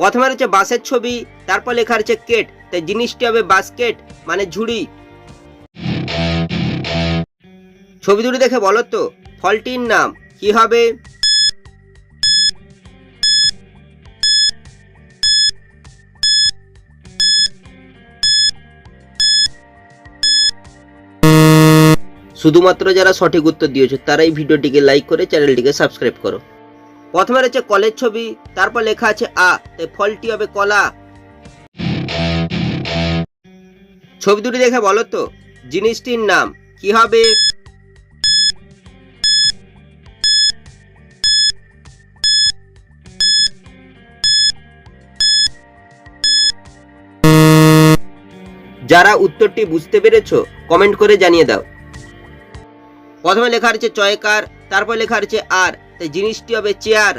প্রথমে রয়েছে বাসের ছবি, তারপর লেখা রয়েছে কেট। তাই জিনিসটি হবে বাস্কেট মানে ঝুড়ি। ছবি দুটি দেখে বলো তো, ফলটির নাম কি হবে? শুধুমাত্র যারা সঠিক উত্তর দিয়েছ, তারাই ভিডিওটিকে লাইক করে চ্যানেলটিকে সাবস্ক্রাইব করো। প্রথমে রয়েছে কলের ছবি, তারপর লেখা আছে আ, তাই ফলটি হবে কলা। ছবি দুটি দেখে বলো তো, জিনিসটির নাম কি হবে? যারা উত্তরটি বুঝতে পেরেছ কমেন্ট করে জানিয়ে দাও। প্রথমে লেখা রয়েছে চয়কার তারপর লেখা রয়েছে আর। তাই জিনিসটি হবে চেয়ার।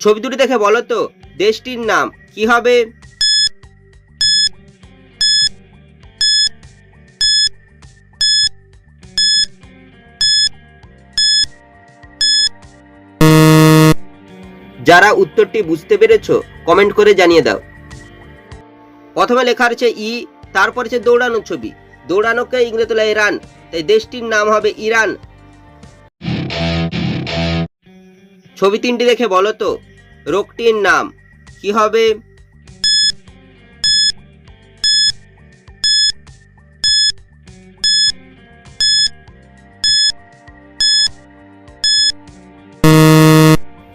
ছবি দুটি দেখে বলো তো, দেশটির নাম কি হবে? যারা উত্তরটি বুঝতে পেরেছ, কমেন্ট করে জানিয়ে দাও। প্রথমে লেখা রয়েছে ই, তারপর হচ্ছে দৌড়ানোর ছবি। দৌড়ানোকে ইংরেতলায় রান। তাই দেশটির নাম হবে ইরান। ছবি তিনটি দেখে বলো তো, রোগটির নাম? কি হবে?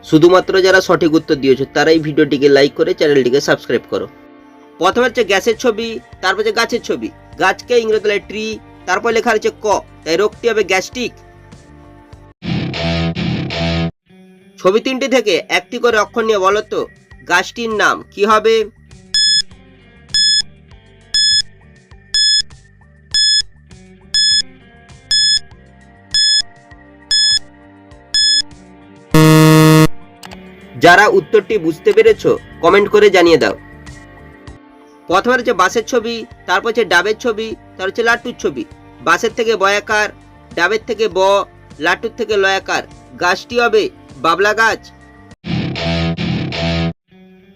শুধুমাত্র যারা সঠিক উত্তর দিয়েছ, তারাই ভিডিওটিকে লাইক করে চ্যানেলটিকে সাবস্ক্রাইব করো। প্রথমে হচ্ছে গ্যাসের ছবি, তারপর হচ্ছে গাছের ছবি। গাছকে ইংরেজি ট্রি তারপর লেখা রয়েছে ক, তাই রোগটি হবে গ্যাস্ট্রিক। ছবি তিনটি থেকে একটি করে অক্ষর নিয়ে বলো তো গাছটির নাম কি হবে? যারা উত্তরটি বুঝতে পেরেছ, কমেন্ট করে জানিয়ে দাও। প্রথমে হচ্ছে বাসের ছবি, তারপর হচ্ছে ডাবের ছবি, তারপর হচ্ছে লাট্টুর ছবি। বাসের থেকে বয়াকার, ডাবের থেকে ব লাট্টুর থেকে লয়াকার। গাছটি হবে বাবলা গাছ।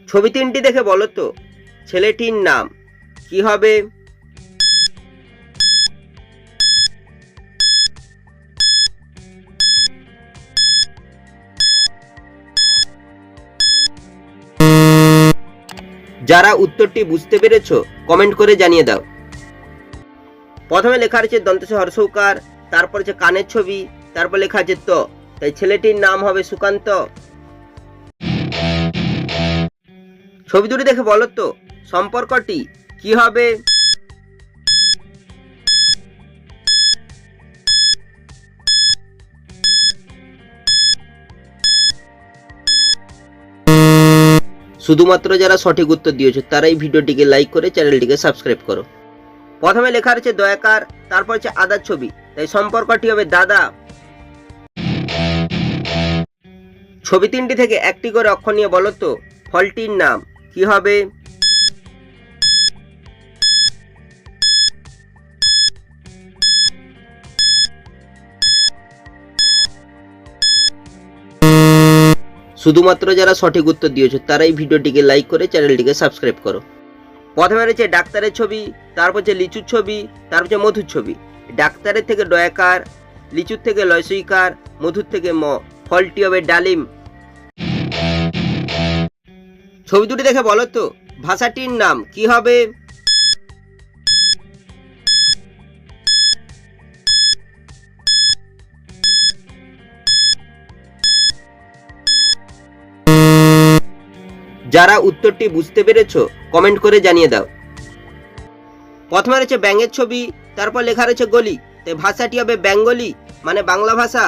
ছবি তিনটি দেখে বলো তো, ছেলেটির নাম। কি হবে? যারা উত্তরটি বুঝতে পেরেছ কমেন্ট করে জানিয়ে দাও। প্রথমে লেখা আছে দন্তেশ হর্ষৌকার তারপর হচ্ছে কানের ছবি, তারপর লেখা আছে ত। তাই ছেলেটির নাম হবে সুকান্ত। ছবি দুটি দেখে বলো তো, সম্পর্কটি কি হবে? শুধুমাত্র যারা সঠিক উত্তর দিয়েছ, তারাই ভিডিওটিকে লাইক করে চ্যানেলটিকে সাবস্ক্রাইব করো। প্রথমে লেখা রয়েছে দয়াকার, তারপর হচ্ছে আদার ছবি। তাই সম্পর্কটি হবে দাদা। ছবি তিনটি থেকে একটি করে অক্ষর নিয়ে বলো তো, ফলটির নাম। কি হবে? শুধুমাত্র যারা সঠিক উত্তর দিয়েছ, তারাই ভিডিওটিকে লাইক করে চ্যানেলটিকে সাবস্ক্রাইব করো। প্রথমে রয়েছে ডাক্তারের ছবি, তারপর হচ্ছে লিচুর ছবি, তারপর হচ্ছে মধুর ছবি। ডাক্তারের থেকে ডয়াকার, লিচুর থেকে লয়সইকার, মধুর থেকে ম, ফলটি হবে ডালিম। ছবি দুটি দেখে বলো তো, ভাষাটির নাম কি হবে? যারা উত্তরটি বুঝতে পেরেছ কমেন্ট করে জানিয়ে দাও। প্রথমে রয়েছে ব্যাঙের ছবি, তারপর লেখা রয়েছে গলি। তাই ভাষাটি হবে বেঙ্গলি মানে বাংলা ভাষা।